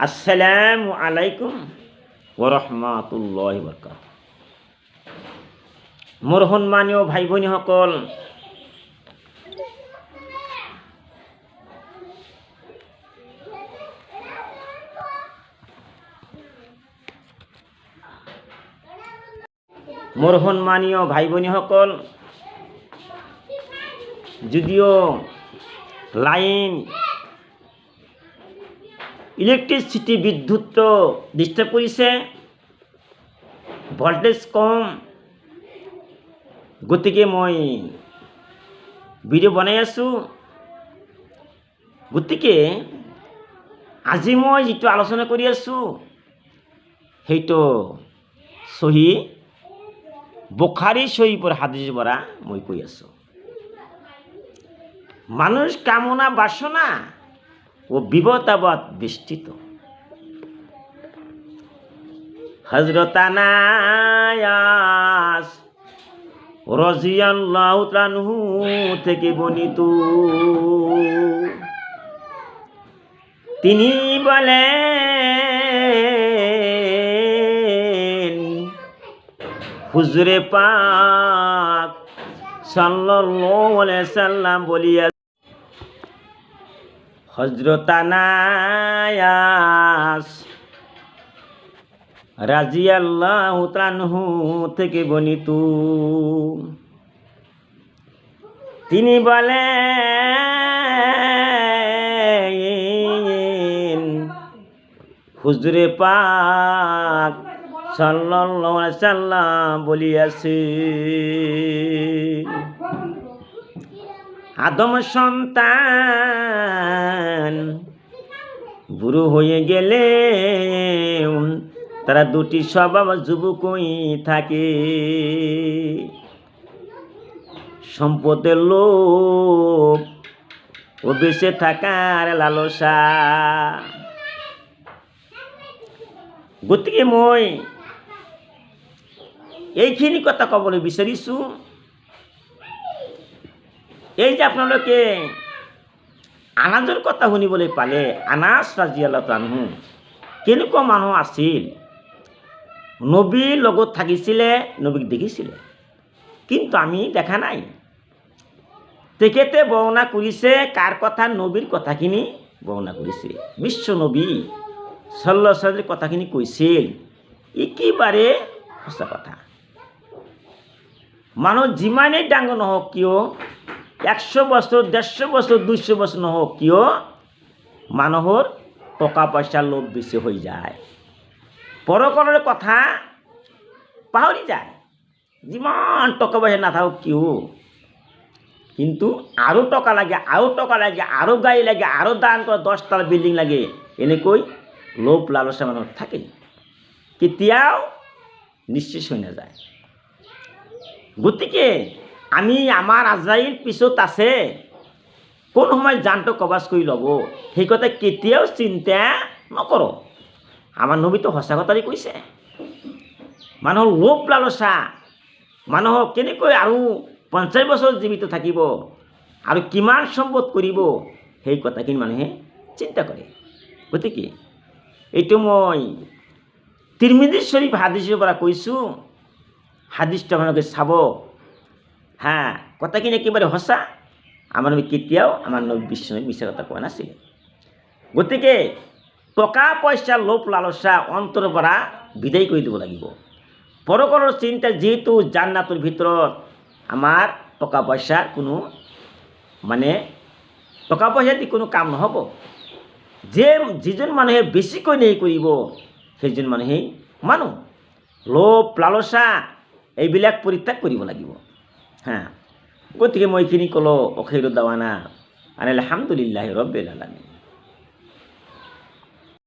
আসসালামু আলাইকুম ওৰহমাতুল্লাহ বৰকাত মোৰ সন্মানীয় ভাই ভনীসকল মোৰ সন্মানীয় ভাই ভনীসকল যদিও লাইন ইলেক্ট্ৰিচিটি বিদ্যুৎ ডিষ্টাৰ্ব কৰিছে ভল্টেজ কম, গতিকে মই ভিডিঅ' বনাই আছোঁ। গতিকে আজি মই যিটো আলোচনা কৰি আছোঁ, সেইটো চহী বোখাৰী শরীফের হাদিস পড়া মই কই আছো। মানুষ কামনা বাসনা ও বিপদাবাদ বেষ্টিত। হজরতানায়াস রজিয়াল্লাহ থেকে বনিত তিনি বলেন, হুজুরে পাক সাল্লাল্লাহু আলাইহি সাল্লাম বলিয়া হযরত আনায়াস রাজিয়াল্লাহু তাআনহু থেকে বর্ণিত তিনি বলেন হুজুরে পাক সাল্লাল্লাহু আলাইহি সাল্লাম বলিয়াছে আদম সন্তান। বুড়ো হয়ে গেলে তারা দুটি স্বভাব যুবকই থাকে। সম্পদের লোভ ও বেঁচে থাকার লালসা। গতিকে মই এইখিনি কথা ক'বলৈ বিচাৰিছোঁ। এই যে আপোনালোকে আনাজৰ কথা শুনিবলৈ পালে আনাজ ৰাজিয়ালত আনহো, কেনেকুৱা মানুহ আছিল? নবীৰ লগত থাকিছিলে, নবীক দেখিছিলে। কিন্তু আমি দেখা নাই। তেখেতে বৰ্ণনা কৰিছে, কাৰ কথা? নবীৰ কথাখিনি বৰ্ণনা কৰিছে। বিশ্ব নবী চল্ল কথাখিনি কৈছিল। একেবাৰে সঁচা কথা। মানুহ যিমানেই ডাঙৰ নহওক কিয় একশ বছৰ ডেৰশ বছৰ দুইশ বছৰ নহওক কিয়? মানুহৰ টকা পইচাৰ লোভ বেছি হৈ যায়। পৰকলৰ কথা পাহৰি যায়। যিমান টকা পইচা নাথাকক কিয়? কিন্তু আৰু টকা লাগে আৰু টকা লাগে আৰু গাড়ী লাগে আৰু দান কৰা দহটাৰ বিল্ডিং লাগে, এনেকৈ লোভ লালচা মানুহৰ থাকেই কেতিয়াও নিশ্চেষ হৈ নাযায়। গতিকে আমি আমাৰ আজাইৰ পিছত আছে। কোন সময়ত জানটো কবাচ কৰি ল'ব। সেই কথা কেতিয়াও চিন্তা নকৰোঁ। আমাৰ নবীটো সঁচা কথাই কৈছে। মানুহৰ লোভ লালচা। মানুহক কেনেকৈ আৰু পঞ্চাছ বছৰ জীৱিত থাকিব আৰু কিমান সম্পদ কৰিব, সেই কথাখিনি মানুহে চিন্তা কৰে। গতিকে, এইটো মই তিৰমিদি শ্বৰীফ হাদিছৰ পৰা কৈছোঁ। হাদিছটো আপোনালোকে চাব। হা কথাখিনি একেবাৰে সঁচা আমাৰ নবী কেতিয়াও আমাৰ নবী বিশ্বনবী মিছা কথা কোৱা নাছিলে। গতিকে টকা পইচা লোভ লালচা অন্তৰৰ পৰা বিদায় কৰি দিব লাগিব। পৰকলৰ চিন্তা যিহেতু জান্নাতৰ ভিতৰত আমাৰ টকা পইচাৰ কোনো মানে টকা পইচা দি কোনো কাম নহ'ব। যে যিজন মানুহে বেছিকৈ নেই কৰিব, সেইজন মানুহেই মানুহ। লোভ লালচা এইবিলাক পৰিত্যাগ কৰিব লাগিব। হা গতিকে মই এইখিনি ক'লোঁ অখেৰু দাৱানা আনিল আলহামদুলিল্লাহ ৰব্বিল আলামিন।